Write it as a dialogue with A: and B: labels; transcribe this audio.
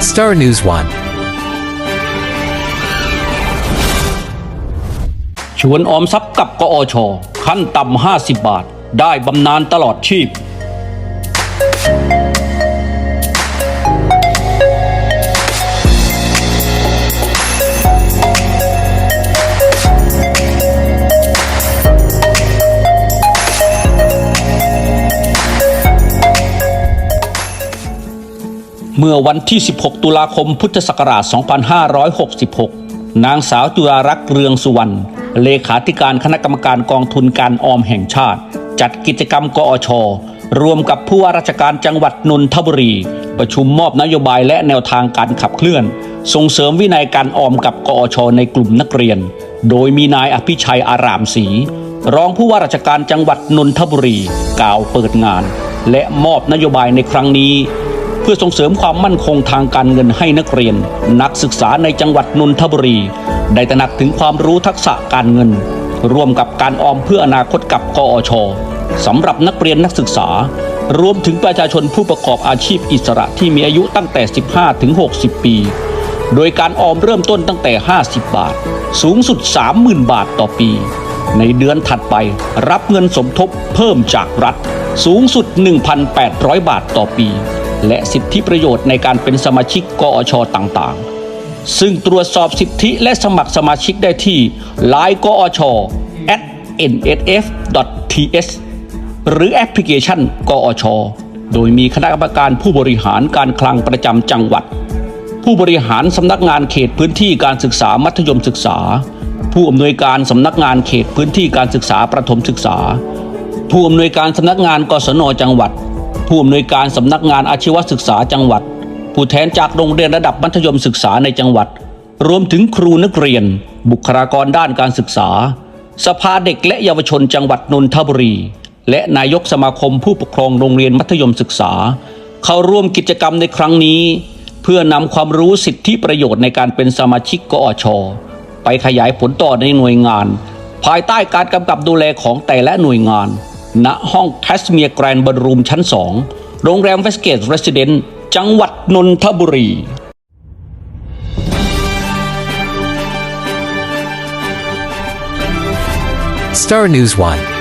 A: Star News 1.
B: ชวนออมทรัพย์กับกอช ขั้นต่ำ50 บาท ได้บำนาญตลอดชีพ เมื่อวันที่ 16 ตุลาคมพุทธศักราช 2566 นางสาวจุรารักษ์เรืองสุวรรณ เลขาธิการคณะกรรมการกองทุนการออมแห่งชาติ จัดกิจกรรมกอช รวมกับผู้ว่าราชการจังหวัดนนทบุรี ประชุมมอบนโยบายและแนวทางการขับเคลื่อน ส่งเสริมวินัยการออมกับกอช ในกลุ่มนักเรียน โดยมีนายอภิชัยอารามศรีรองผู้ว่าราชการจังหวัดนนทบุรี กล่าวเปิดงาน และมอบนโยบายในครั้งนี้ พื่อส่งเสริมความมั่นคงทางการเงินให้นักเรียน นักศึกษาในจังหวัดนนทบุรี ได้ตระหนักถึงความรู้ทักษะการเงิน ร่วมกับการออมเพื่ออนาคตกับกอชสำหรับนักเรียนนักศึกษา รวมถึงประชาชนผู้ประกอบอาชีพอิสระที่มีอายุตั้งแต่ 15 ถึง 60 ปี โดยการออมเริ่มต้นตั้งแต่ 50 บาท สูงสุด 30,000 บาทต่อปี ในเดือนถัดไปรับเงินสมทบเพิ่มจากรัฐ สูงสุด 1,800 บาทต่อปี และสิทธิประโยชน์ในการเป็นสมาชิกกอชต่างๆ ซึ่งตรวจสอบสิทธิและสมัครสมาชิกได้ที่ line กอช at nsf.th หรือแอปพลิเคชันกอช โดยมีคณะกรรมการผู้บริหารการคลังประจำจังหวัด ผู้บริหารสำนักงานเขตพื้นที่การศึกษามัธยมศึกษา ผู้อำนวยการสำนักงานเขตพื้นที่การศึกษาประถมศึกษา ผู้อำนวยการสำนักงานกศนจังหวัด ผู้อำนวยการสำนักงานอาชีวศึกษาจังหวัด ผู้แทนจากโรงเรียนระดับมัธยมศึกษาในจังหวัด รวมถึงครูนักเรียน บุคลากรด้านการศึกษา สภาเด็กและเยาวชนจังหวัดนนทบุรี และนายกสมาคมผู้ปกครองโรงเรียนมัธยมศึกษา เข้าร่วมกิจกรรมในครั้งนี้ เพื่อนำความรู้สิทธิประโยชน์ในการเป็นสมาชิกกอชไปขยายผลต่อในหน่วยงาน ภายใต้การกำกับดูแลของแต่ละหน่วยงาน ณห้องแคสเมียร์แกรนด์บอลรูมชั้น 2 โรงแรมเวสเกตเรสซิเดนต์จังหวัดนนทบุรี
A: Star News 1.